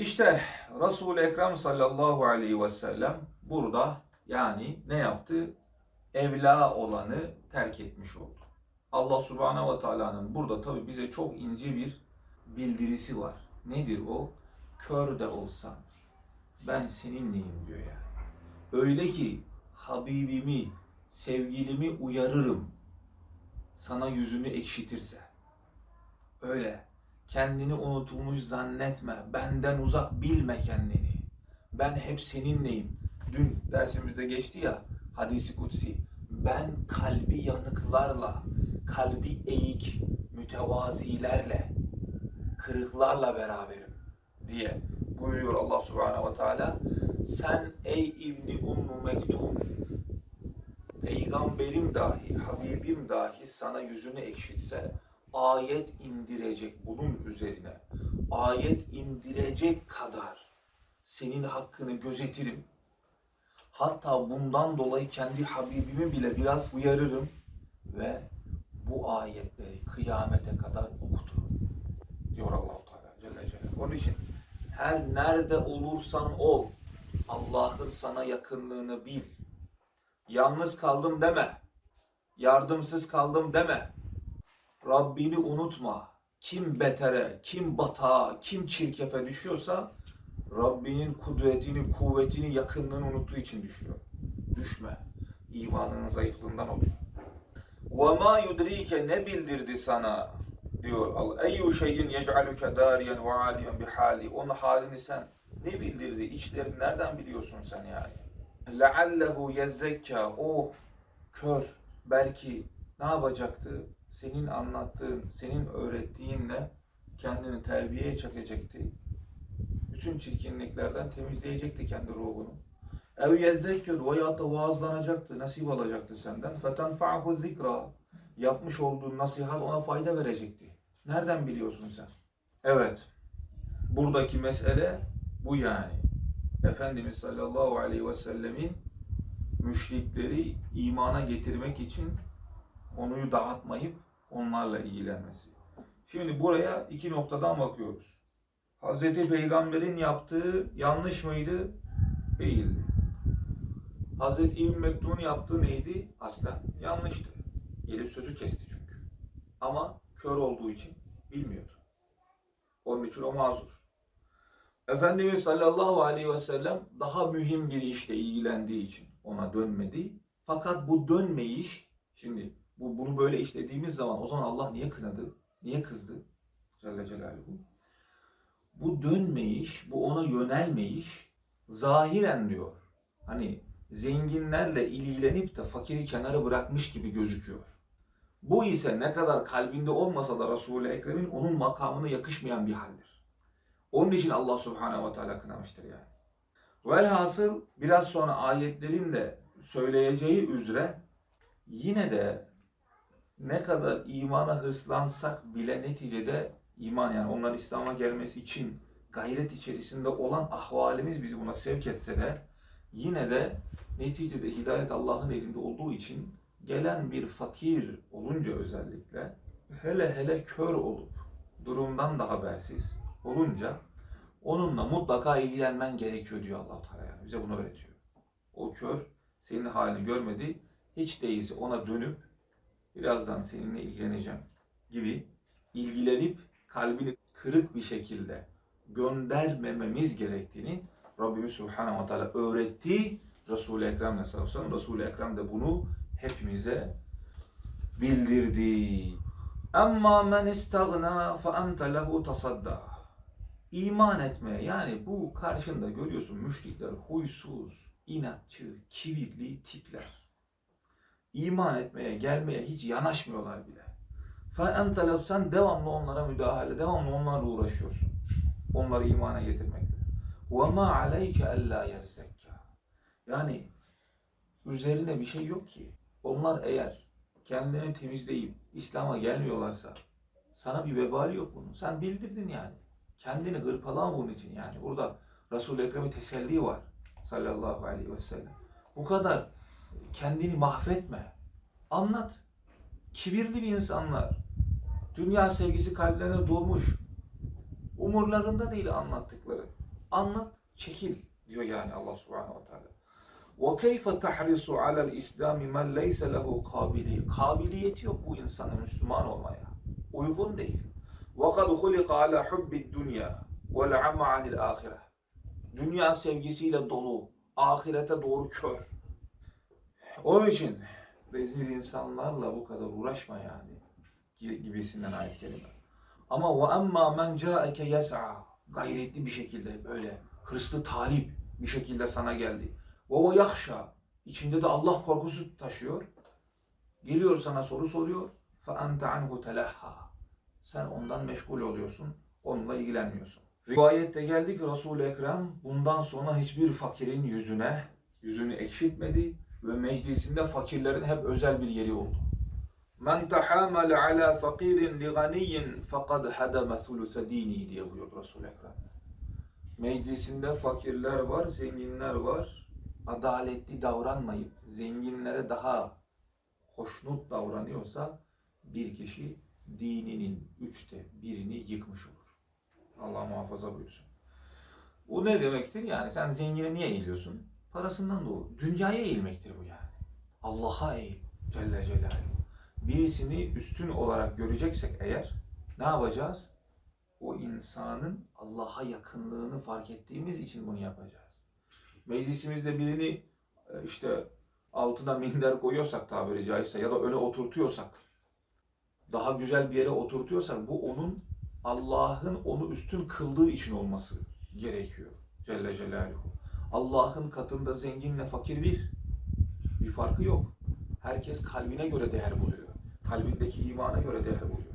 İşte Resul-i Ekrem sallallahu aleyhi ve sellem burada yani ne yaptı? Evla olanı terk etmiş oldu. Allah subhanehu ve teala'nın burada tabi bize çok ince bir bildirisi var. Nedir o? Kör de olsan ben seninleyim diyor yani. Öyle ki Habibimi, sevgilimi uyarırım. Sana yüzünü ekşitirse. Öyle. Kendini unutulmuş zannetme. Benden uzak bilme kendini. Ben hep seninleyim. Dün dersimizde geçti ya hadisi kutsi. Ben kalbi yanıklarla, kalbi eğik, mütevazilerle, kırıklarla beraberim diye buyuruyor Allah Subhanahu ve Teala. Sen ey İbni Ummu Mektum peygamberim dahi, Habibim dahi sana yüzünü ekşitse ayet indirecek bunun üzerine. Ayet indirecek kadar senin hakkını gözetirim. Hatta bundan dolayı kendi Habibimi bile biraz uyarırım ve bu ayetleri kıyamete kadar okuturum. Diyor Allah-u Teala Celle Celaluhu. Onun için her nerede olursan ol, Allah'ın sana yakınlığını bil. Yalnız kaldım deme. Yardımsız kaldım deme. Rabbini unutma. Kim betere, kim batağa, kim çirkefe düşüyorsa Rabbinin kudretini, kuvvetini, yakınlığını unuttuğu için düşüyor. Düşme. İmanının zayıflığından oluyor. وَمَا يُدْرِيكَ ne bildirdi sana diyor Allah. Eyyü şeyin yec'aluke dariyen ve aliyen bihali. Onun halini sen ne bildirdi? İçlerini nereden biliyorsun sen yani? لَعَلَّهُ يَزَّكَّى O kör belki ne yapacaktı? Senin anlattığın, senin öğrettiğinle kendini terbiyeye çekecekti. Bütün çirkinliklerden temizleyecekti kendi ruhunu. Ev yezzekkür veya da vaazlanacaktı, nasip alacaktı senden. Fetenfa'hu zikra. Yapmış olduğun nasihat ona fayda verecekti. Nereden biliyorsun sen? Evet. Buradaki mesele bu yani. Efendimiz sallallahu aleyhi ve sellemin müşrikleri imana getirmek için konuyu dağıtmayıp onlarla ilgilenmesi. Şimdi buraya iki noktadan bakıyoruz. Hazreti Peygamber'in yaptığı yanlış mıydı? Değildi. Hazreti İbn Mektum'un yaptığı neydi? Aslen yanlıştı. Gelip sözü kesti çünkü. Ama kör olduğu için bilmiyordu. Onun için o mazur. Efendimiz sallallahu aleyhi ve sellem daha mühim bir işle ilgilendiği için ona dönmedi. Fakat bu dönmeyiş, şimdi bu bunu böyle işlediğimiz zaman o zaman Allah niye kınadı? Niye kızdı? Celle Celaluhu. Bu dönmeyiş, bu ona yönelmeyiş zahiren diyor. Hani zenginlerle ilgilenip de fakiri kenara bırakmış gibi gözüküyor. Bu ise ne kadar kalbinde olmasa da Resul-i Ekrem'in onun makamına yakışmayan bir haldir. Onun için Allah Subhanahu ve Teala kınamıştır yani. Velhasıl biraz sonra ayetlerin de söyleyeceği üzere yine de ne kadar imana hırslansak bile neticede iman yani onların İslam'a gelmesi için gayret içerisinde olan ahvalimiz bizi buna sevk etse de yine de neticede hidayet Allah'ın elinde olduğu için gelen bir fakir olunca özellikle hele hele kör olup durumdan da habersiz olunca onunla mutlaka ilgilenmen gerekiyor diyor Allah Teala yani bize bunu öğretiyor. O kör senin halini görmedi. Hiç değilse ona dönüp birazdan seninle ilgileneceğim gibi ilgilenip kalbini kırık bir şekilde göndermememiz gerektiğini Rabbimiz Subhanahu ve Teala öğretti. Resul-i Ekrem sallallahu aleyhi ve. Resul-i Ekrem de bunu hepimize bildirdi. Amma men istagna fe ente lehu tasadda. İman etmeye yani bu karşında görüyorsun müşrikler huysuz, inatçı, kibirli tipler. İman etmeye, gelmeye hiç yanaşmıyorlar bile. Lehu sen devamlı onlara müdahale, devamlı onlarla uğraşıyorsun. Onları imana getirmekle. Ma aleyke ella yezzekka. Yani üzerine bir şey yok ki. Onlar eğer kendini temizleyip İslam'a gelmiyorlarsa sana bir vebali yok bunun. Sen bildirdin yani. Kendini hırpalama bunun için yani. Burada Resul-i Ekrem'in teselli var sallallahu aleyhi ve sellem. Bu kadar kendini mahvetme. Anlat. Kibirli bir insanlar. Dünya sevgisi kalplerine dolmuş. Umurlarında değil anlattıkları. Anlat, çekil diyor yani Allah subhanahu ve teala. وَكَيْفَ تَحْرِصُ عَلَى الْإِسْلَامِ مَنْ لَيْسَ لَهُ قَابِلِيَ Kabiliyeti yok bu insanın Müslüman olmaya. Uygun değil. وَقَدْ خُلِقَ عَلَى حُبِّ الدُّنْيَا وَالْعَمَى عَنِ الْآخِرَةِ Dünya sevgisiyle dolu, ahirete doğru kör. Onun için rezil insanlarla bu kadar uğraşma yani gi- gibisinden ayet kelime. Ama ve emma men ca'eke yes'a gayretli bir şekilde böyle hırslı talip bir şekilde sana geldi. Ve o yahşa içinde de Allah korkusu taşıyor. Geliyor sana soru soruyor. Fe ente anhu telahha. Sen ondan meşgul oluyorsun. Onunla ilgilenmiyorsun. Rivayette geldi ki Resul-i Ekrem bundan sonra hiçbir fakirin yüzüne yüzünü ekşitmedi ve meclisinde fakirlerin hep özel bir yeri oldu. Men tahamale ala fakirin li ganiyin fekad hademe thuluthe dini diye buyurdu Resul-i Ekrem. Meclisinde fakirler var, zenginler var. Adaletli davranmayıp zenginlere daha hoşnut davranıyorsa bir kişi dininin üçte birini yıkmış olur. Allah muhafaza buyursun. Bu ne demektir? Yani sen zengine niye eğiliyorsun? Parasından doğru. Dünyaya eğilmektir bu yani. Allah'a eğil. Celle Celaluhu. Birisini üstün olarak göreceksek eğer ne yapacağız? O insanın Allah'a yakınlığını fark ettiğimiz için bunu yapacağız. Meclisimizde birini e, işte altına minder koyuyorsak tabiri caizse ya da öne oturtuyorsak daha güzel bir yere oturtuyorsak bu onun Allah'ın onu üstün kıldığı için olması gerekiyor. Celle Celaluhu. Allah'ın katında zenginle fakir bir. Bir farkı yok. Herkes kalbine göre değer buluyor. Kalbindeki imana göre değer buluyor.